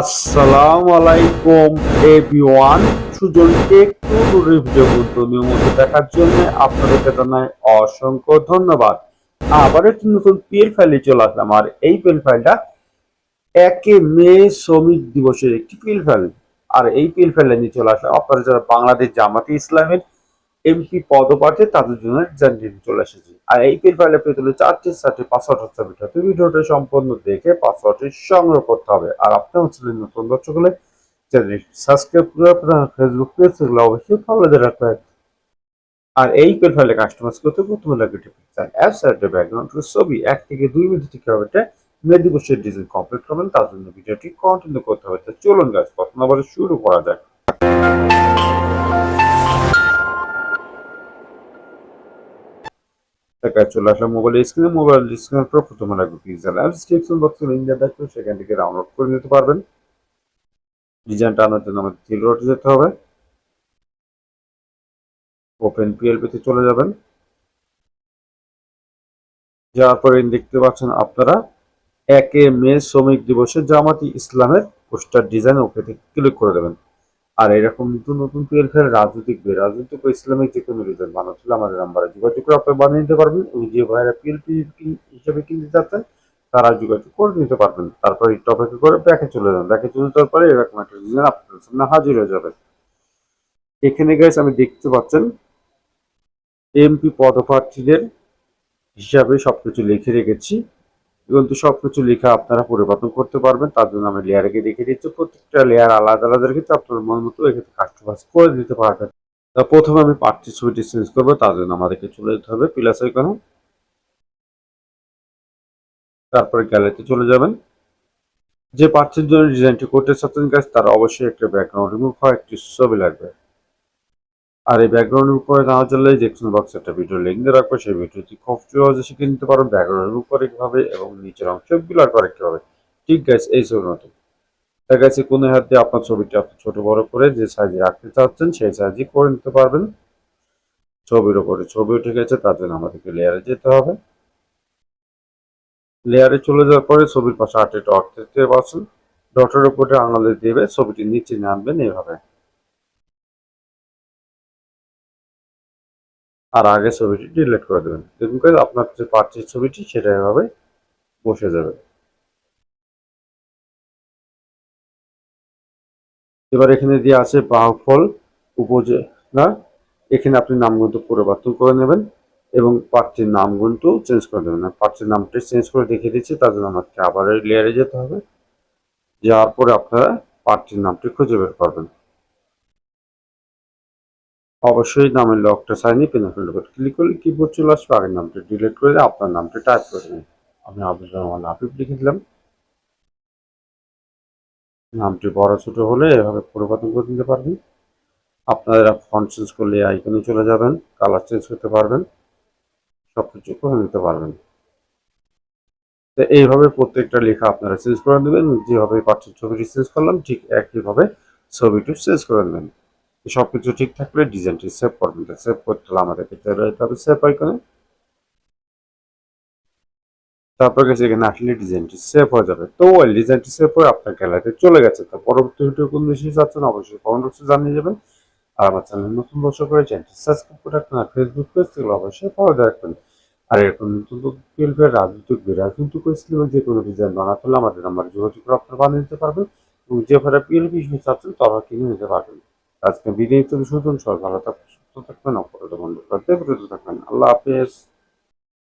আসসালামু আলাইকুম everyone. Sujan tech two review নিয়মিত দেখার জন্য আপনাদেরকে জানাই অসংখ্য ধন্যবাদ। আবার একটি নতুন পিএল ফাইলে চলে আসলাম। আর এই পিএল ফাইলটা একে মে শ্রমিক দিবসের একটি পিএল ফাইল। আর এই পিএল ফাইলে নিয়ে চলে আসলাম। আপনারা যারা বাংলাদেশ জামাতে ইসলামের এমপি পদপ্রার্থী তাদের জন্য রেজাল্ট নিয়ে চলে এসেছে। আর এই ফাইলে পেতে হলে চারটি চারটি পাসওয়ার্ড হচ্ছে ভিডিওতে ভিডিওটা সম্পূর্ণ দেখে পাসওয়ার্ডটি সংগ্রহ করতে হবে। আর আপনি হচ্ছে নতুন দর্শক হলে সাবস্ক্রাইব করে আপনার ফেসবুক পেজ সেগুলো অবশ্যই ফলো দিয়ে আর এই পিএল ফাইলে কাস্টমাইজ করতে প্রথমে লাগে পিকচার অ্যাপস আর ব্যাকগ্রাউন্ড ছবি এক থেকে দুই মিনিট থেকে হবে এটা মে দিবসের ডিজাইন কমপ্লিট করবেন। তার জন্য ভিডিওটি কন্টিনিউ করতে হবে। চলুন গাছ প্রথম আবার শুরু করা যাক। টাকায় চলে আসলাম মোবাইল স্ক্রিনে মোবাইল স্ক্রিনের পর প্রথমে লাগবে পিক্সেল অ্যাপস ডিসক্রিপশন বক্সে লিঙ্ক দেওয়া থাকবে, সেখান থেকে ডাউনলোড করে নিতে পারবেন। ডিজাইনটা আনার জন্য আমাদের থ্রি রোডে যেতে হবে। ওপেন পিএলপিতে চলে যাবেন। যাওয়ার পরে দেখতে পাচ্ছেন আপনারা একে মে শ্রমিক দিবসে জামাতি ইসলামের পোস্টার ডিজাইন ওকে ক্লিক করে দেবেন। আর এরকম নতুন নতুন পিএলফের রাজনৈতিক বই রাজনৈতিক ও ইসলামিক যে কোনো ডিজাইন বানাতে হলে আমাদের নাম্বারে যোগাযোগ করে আপনি বানিয়ে নিতে পারবেন। এবং যে ভাইরা পিএলপি হিসেবে কিনতে চাচ্ছেন তারা যোগাযোগ করে নিতে পারবেন। তারপর একটু অপেক্ষা করে ব্যাকে চলে যান ব্যাকে চলে যাওয়ার পরে এরকম একটা ডিজাইন আপনাদের সামনে হাজির হয়ে যাবে। এখানে গাইস আমি দেখতে পাচ্ছেন এমপি পদপ্রার্থীদের হিসাবে সবকিছু লিখে রেখেছি। কিন্তু সবকিছু লেখা আপনারা পরিবর্তন করতে পারবেন। তার জন্য আমি লেয়ারকে দেখে দিচ্ছি। প্রত্যেকটা লেয়ার আলাদা আলাদা রেখেছি আপনার মন মতো এক্ষেত্রে কাস্টমাইজ করে দিতে পারবেন। তা প্রথমে আমি পার্টি ছবিটি চেঞ্জ করব, তার জন্য আমাদেরকে চলে যেতে হবে প্লাস আইকনে তারপরে গ্যালারিতে চলে যাবেন। যে পার্টির জন্য ডিজাইনটি করতে চাচ্ছেন গাছ তার অবশ্যই একটা ব্যাকগ্রাউন্ড রিমুভ হয়, একটি ছবি লাগবে। আর এই ব্যাকগ্রাউন্ড রিমুভ করে নেওয়ার জন্য দেখছেন বক্সে একটা ভিডিও লিঙ্ক দিয়ে রাখব, সেই ভিডিওটি খুব সহজে শিখে নিতে পারো ব্যাকগ্রাউন্ড রিমুভ করে কীভাবে এবং নিচের অংশ ব্লার করে কীভাবে। ঠিক গাছ এই ছবির মতো। তার কাছে কোনো হাত দিয়ে আপনার ছবিটি আপনি ছোট বড় করে যে সাইজে রাখতে চাচ্ছেন, সেই সাইজে করে নিতে পারবেন। ছবির ওপরে ছবি উঠে গেছে তার জন্য আমাদেরকে লেয়ারে যেতে হবে। লেয়ারে চলে যাওয়ার পরে ছবির পাশে আটে ডট দেখতে পাচ্ছেন। ডটের উপরে আঙুলে দেবে ছবিটি নিচে নামবেন এইভাবে। আর আগে ছবিটি ডিলিট করে দেবেন। দেখুন করে আপনার যে পার্টির ছবিটি, সেটা এভাবে বসে যাবে। এবার এখানে দিয়ে আছে বাহুফল উপজেলা। এখানে আপনি নামগুলো পরিবর্তন করে নেবেন এবং প্রার্থীর নামগুলো চেঞ্জ করে দেবেন। প্রার্থীর নামটি চেঞ্জ করে দেখিয়ে দিচ্ছি, তার জন্য আমাকে আবার লেয়ারে যেতে হবে। যাওয়ার পরে আপনারা প্রার্থীর নামটি খুঁজে বের করবেন। অবশ্যই নামের লকটা সাইনি পেনাফিল উপর ক্লিক করলে কিবোর্ড চলে আসবে, আগের নামটি ডিলিট করে আপনার নামটি টাইপ করে নিন। আমি আব্দুল রহমান আফিফ লিখে দিলাম। নামটি বড় ছোট হলে এভাবে পরিবর্তন করে দিতে পারবেন। আপনারা ফন্ট চেঞ্জ করলে আইকনে চলে যাবেন কালার চেঞ্জ করতে পারবেন সব কিছু করে নিতে পারবেন। তো এইভাবে প্রত্যেকটা লেখা আপনারা চেঞ্জ করে নেবেন যেভাবে পাচ্ছেন ছবিটি চেঞ্জ করলাম, ঠিক একইভাবে ছবিটি চেঞ্জ করে নেবেন সব কিছু ঠিক থাকলে ডিজাইনটি সেভ করবেন সেভ করতে হলে আমাদেরকে চলে যেতে হবে সেভ আইকনে তারপর গেছে এখানে আসলে ডিজাইনটি সেভ হয়ে যাবে। তো ওই ডিজাইনটি সেভ হয়ে আপনার গ্যালারিতে চলে গেছে। তো পরবর্তী ভিডিও কোন বেশি চাচ্ছেন অবশ্যই কমেন্ট বক্সে জানিয়ে যাবেন আর আমার চ্যানেল নতুন দর্শক করে চ্যানেলটি সাবস্ক্রাইব করে রাখবেন আর ফেসবুক পেজ থেকে অবশ্যই ফলো রাখবেন। আর এরকম নতুন ফিল্ডের রাজনৈতিক রাজনৈতিক ইসলামের যে কোনো ডিজাইন বানাতে হলে আমাদের নাম্বার যোগাযোগ করে আপনারা বানিয়ে নিতে পারবেন। এবং যে ভাড়া পিএলপি হিসেবে চাচ্ছেন তারা কিনে নিতে পারবেন। আজকে ভিডিও থেকে শুধু সব ভালো থাকবেন, সুস্থ থাকবেন, অপরাধ বন্ধ বিরত থাকবেন আল্লাহ হাফেজ।